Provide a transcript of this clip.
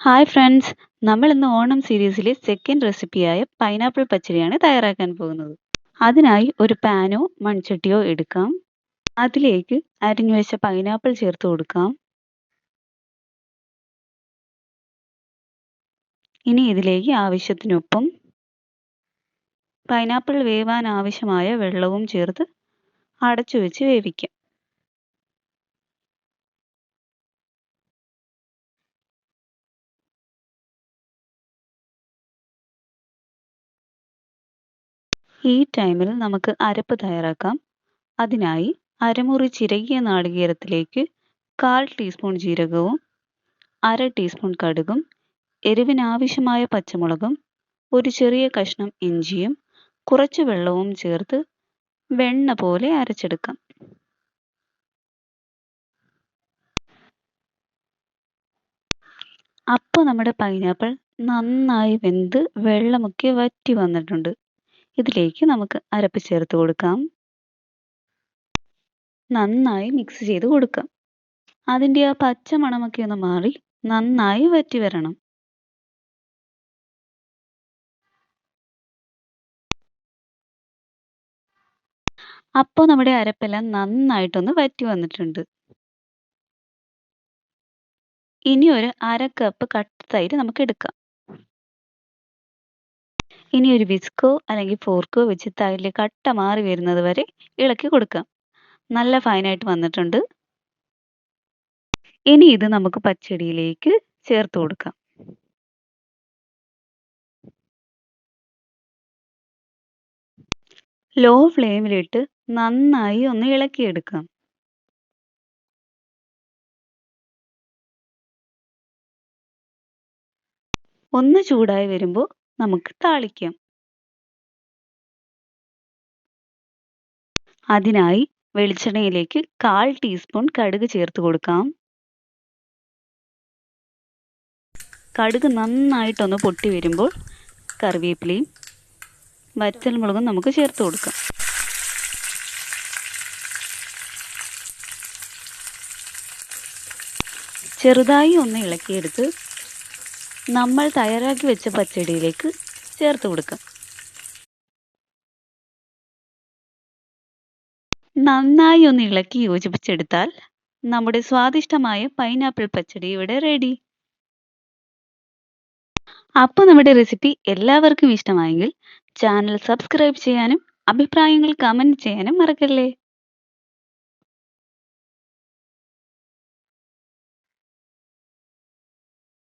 Hi friends നമ്മൾ ഇന്ന് ഓണം സീരീസിലെ സെക്കൻഡ് റെസിപ്പിയായ പൈനാപ്പിൾ പച്ചടിയാണ് തയ്യാറാക്കാൻ പോകുന്നത്. അതിനായി ഒരു പാനോ മൺചട്ടിയോ എടുക്കാം. അതിലേക്ക് അരിഞ്ഞു വെച്ച പൈനാപ്പിൾ ചേർത്ത് കൊടുക്കാം. ഇനി ഇതിലേക്ക് ആവശ്യത്തിനൊപ്പം പൈനാപ്പിൾ വേവാൻ ആവശ്യമായ വെള്ളവും ചേർത്ത് അടച്ചു വെച്ച് വേവിക്കാം. ഈ ടൈമിൽ നമുക്ക് അരപ്പ് തയ്യാറാക്കാം. അതിനായി അരമുറി ചിരകിയ നാളികേരത്തിലേക്ക് കാൽ ടീസ്പൂൺ ജീരകവും അര ടീസ്പൂൺ കടുകും എരിവിനാവശ്യമായ പച്ചമുളകും ഒരു ചെറിയ കഷ്ണം ഇഞ്ചിയും കുറച്ച് വെള്ളവും ചേർത്ത് വെണ്ണ പോലെ അരച്ചെടുക്കാം. അപ്പോൾ നമ്മുടെ പൈനാപ്പിൾ നന്നായി വെന്ത് വെള്ളമൊക്കെ വറ്റി വന്നിട്ടുണ്ട്. ഇതിലേക്ക് നമുക്ക് അരപ്പ് ചേർത്ത് കൊടുക്കാം. നന്നായി മിക്സ് ചെയ്ത് കൊടുക്കാം. അതിന്റെ ആ പച്ച മണമൊക്കെ ഒന്ന് മാറി നന്നായി വറ്റി വരണം. അപ്പോൾ നമ്മുടെ അരപ്പെല്ലാം നന്നായിട്ടൊന്ന് വറ്റി വന്നിട്ടുണ്ട്. ഇനി ഒരു അര കപ്പ് കട്ട തൈര് നമുക്ക് എടുക്കാം. ഇനി ഒരു വിസ്കോ അല്ലെങ്കിൽ ഫോർക്കോ വെച്ച് തൈരിൽ കട്ട മാറി വരുന്നത് വരെ ഇളക്കി കൊടുക്കാം. നല്ല ഫൈനായിട്ട് വന്നിട്ടുണ്ട്. ഇനി ഇത് നമുക്ക് പച്ചടിയിലേക്ക് ചേർത്ത് കൊടുക്കാം. ലോ ഫ്ലെയിമിലിട്ട് നന്നായി ഒന്ന് ഇളക്കിയെടുക്കാം. ഒന്ന് ചൂടായി വരുമ്പോൾ നമുക്ക് താളിക്കാം. അതിനായി വെളിച്ചെണ്ണയിലേക്ക് കാൽ ടീസ്പൂൺ കടുക് ചേർത്ത് കൊടുക്കാം. കടുക് നന്നായിട്ടൊന്ന് പൊട്ടി വരുമ്പോൾ കറിവേപ്പിലയും വറ്റൽമുളകും നമുക്ക് ചേർത്ത് കൊടുക്കാം. ചെറുതായി ഒന്ന് ഇളക്കിയെടുത്ത് നമ്മൾ തയ്യാറാക്കി വെച്ച പച്ചടിയിലേക്ക് ചേർത്ത് കൊടുക്കാം. നന്നായി ഒന്ന് ഇളക്കി യോജിപ്പിച്ചെടുത്താൽ നമ്മുടെ സ്വാദിഷ്ടമായ പൈനാപ്പിൾ പച്ചടി ഇവിടെ റെഡി അപ്പോൾ നമ്മുടെ റെസിപ്പി എല്ലാവർക്കും ഇഷ്ടമായെങ്കിൽ ചാനൽ സബ്സ്ക്രൈബ് ചെയ്യാനും അഭിപ്രായങ്ങൾ കമന്റ് ചെയ്യാനും മറക്കല്ലേ?